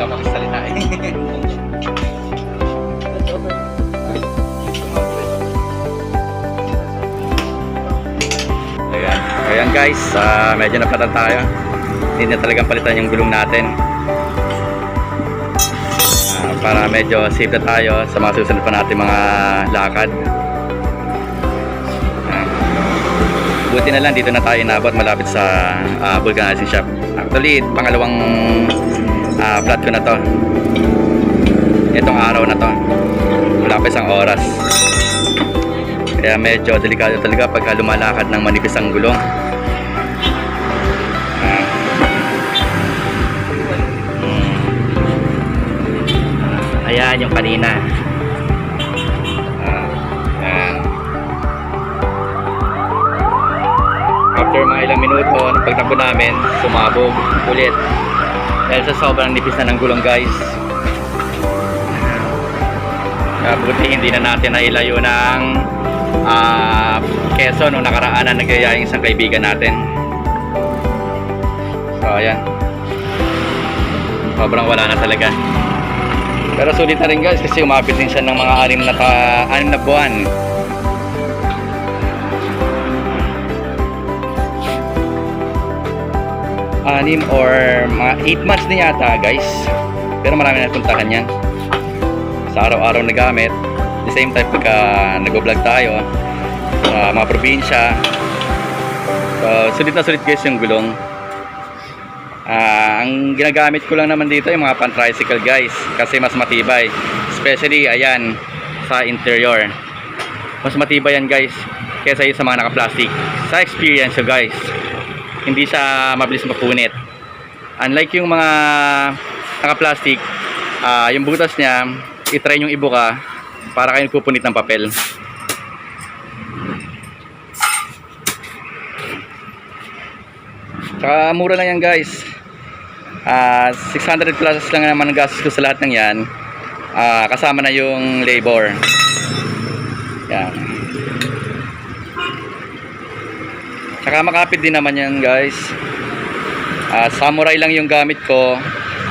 Hindi ako magsalita eh. Ayan. Guys, ah, medyo napatan tayo. Hindi na talagang palitan yung gulong natin. Ah, para medyo safe na tayo sa mga susunod pa natin mga lakad. Ah. Buti na lang dito na tayo inabot malapit sa ah, vulcanizing shop. Actually, pangalawang ah, flat ko na to. Itong araw na to. Wala pa isang oras. Kaya medyo delikado talaga pagka lumalakad ng manipis ang gulong. Hmm. Ayan yung kanina. Ah, ayan. After mga ilang minuto, nung pagtakbo namin, sumabog ulit. Dahil sa sobrang nipis na ng gulong guys. Kaya buti hindi na natin nailayo ng ah Quezon nung nakaraan na nagyaya yung isang kaibigan natin. So ayan. Sobrang wala na talaga. Pero sulit na rin guys kasi umabot din siya ng mga anim na, ta, na buwan. Anim or mga 8 months na yata guys. Pero marami na puntahan yan. Sa araw-araw na gamit. The same time pagka nag-vlog tayo sa mga probinsya. So, sulit na sulit guys yung gulong. Ah, ang ginagamit ko lang naman dito yung mga pan-tricycle guys kasi mas matibay. Especially ayan sa interior. Mas matibay yan guys kaysa yung sa mga naka-plastic. Sa experience ko guys, hindi siya mabilis mapunit. Unlike yung mga naka-plastic, ah, yung butas niya, itry yung ibuka para kayo nagpupunit ng papel. Tsaka mura lang yan guys. Ah, 600 plus lang naman ang gastos ko sa lahat ng yan. Ah, kasama na yung labor. Yan. Tsaka makapit din naman yan guys. Ah, samurai lang yung gamit ko.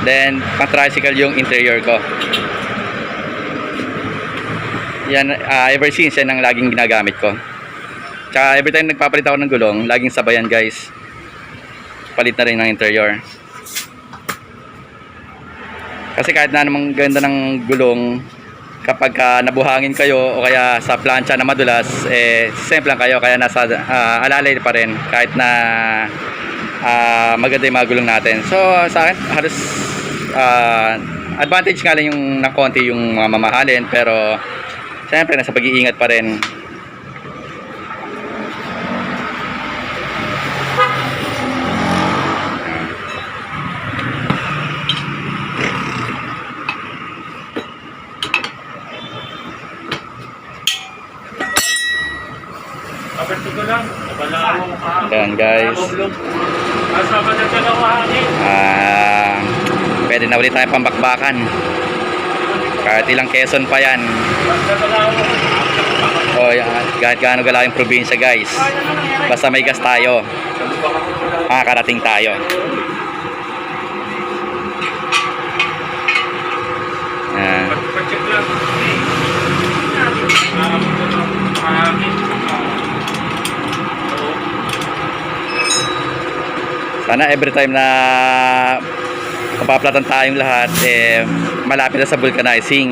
Then, pang yung interior ko. Yan, ah, ever since yan ang laging ginagamit ko. Tsaka every time nagpapalit ako ng gulong, laging sabayan guys. Palit na rin ng interior. Kasi kahit na namang ganda ng gulong, kapag ah, nabuhangin kayo o kaya sa plancha na madulas, eh, simple lang kayo. Kaya nasa ah, alalay pa rin kahit na ah, maganda yung mga gulong natin. So sa akin, halos ah, advantage nga lang yung ng konti yung mga mamahalin pero Siyempre, nasa pag-iingat pa rin. Kapit ko lang. Wala akong kahapon. Ayan guys. Ah, pwede na ulit tayo pambakbakan. Kahit ilang Quezon pa yan. O, yan, kahit gaano gala yung probinsya guys. Basta may gas tayo. Makakarating tayo. Ayan. Pag-check lang. Kahapon ko lang. Hangin. Oo. Sana every time na kapaplatan tayong lahat, eh, malapit na sa vulcanizing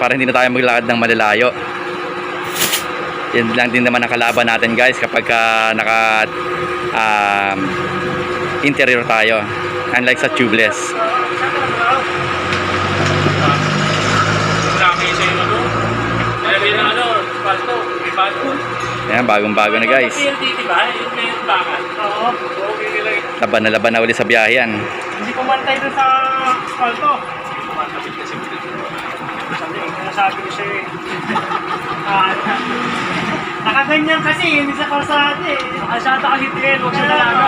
para hindi na tayo maglakad ng malalayo. Yan lang din naman ang kalaban natin guys kapag ka naka um, interior tayo. Unlike sa tubeless. Ayan, bagong-bago na guys. Oo. Laban na laban na ulit sa biyahe yan. Hindi pumantay doon sa asfalto. Pumantabit kasi sabi ko, nasabi ko siya eh. Ah, Nakaganyan kasi, hindi sa kalsada eh. Kalsada kasi din, huwag siya talaga.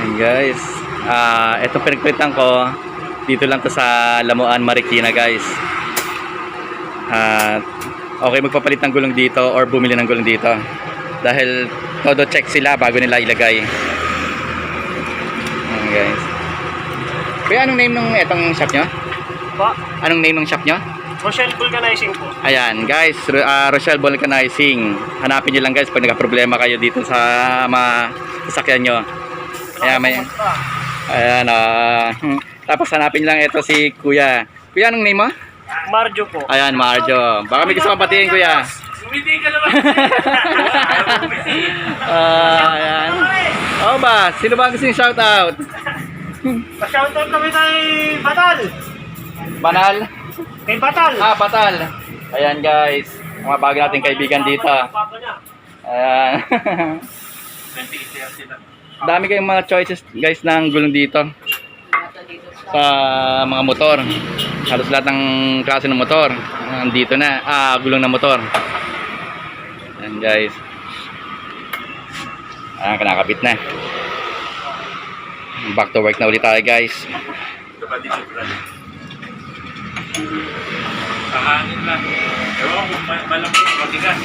Ayan guys. Ah, itong pinagpalitan ko Dito lang to sa Lamuan, Marikina guys. At okay magpapalit ng gulong dito or bumili ng gulong dito. Dahil todo check sila bago nila ilagay. Ayan guys. Kuya, anong name nung etong shop nyo? Pa, Anong name ng shop nyo? Rochelle Vulcanizing po. Ayan, guys, ah, Rochelle Vulcanizing. Hanapin nyo lang guys pag nagka-problema kayo dito sa mga sasakyan nyo. Ayan, may, ayan, hmm. tapos hanapin lang ito si Kuya. Kuya, anong name mo? Marjo po. Ayan, Marjo. Baka may gusto kang batiin, Kuya. Umiti ka naman. Ah, ayan. Oo ba? Sino ba ang gusto yung shoutout? Pa-shoutout kami kay Batal. Banal? Kay Batal. Ah, Patal. Ayan, guys. Mga bago nating kaibigan dito. Papa niya. Ayan. Dami kayong mga choices guys ng gulong dito. Sa mga motor. Halos lahat ng klase ng motor. Nandito na. Ah, gulong ng motor. Ayan guys. Ayan, kinakabit na. Back to work na ulit tayo guys. Kahanin lang. Ewan ko, ma- malambot, matigas.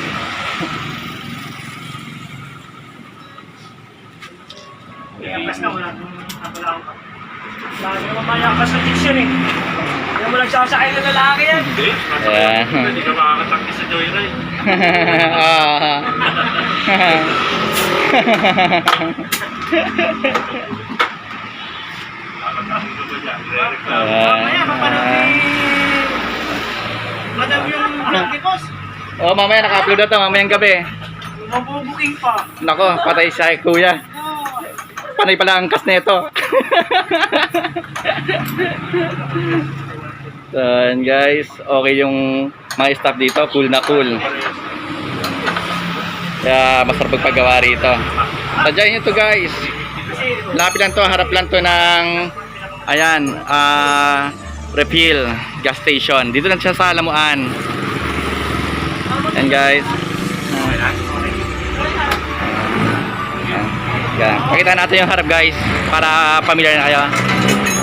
Mayakas na, wala nang wala akong Lagi naman mayakas sa diction eh. Hindi mo nagsasakay na lalaki yan. Hindi, masarap. Hindi ka makakatakti sa joyride. Ah. Ka. Mamaya, papanood ni... Madam yung vlog ni Boss. oh, mamaya naka-upload na to, mamayang gabi. Mabubuking pa. Nako, patay siya kuya. Panay pala ang kas nito. so, yan guys. Okay yung mga staff dito. Cool na cool. Kaya masarap pagpagawa rito. Sadyain nyo to guys. Lapit lang to. Harap lang to ng ayan, ah refill gas station. Dito lang siya sa Lamuan. Yan guys. Yan. Pakita natin yung harap guys para familiar na kayo.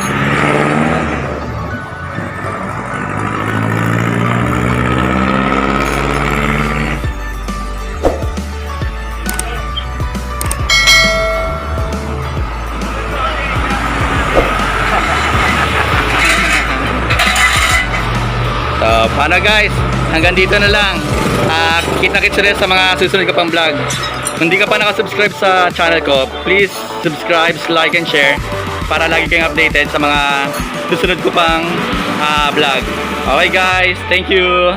So, paano guys? Hanggang dito na lang. Ah, kita-kits sa mga susunod ko pang vlog. Kung hindi ka pa nakasubscribe sa channel ko, please subscribe, like, and share para lagi kayong updated sa mga susunod ko pang ah, vlog. Okay guys, thank you!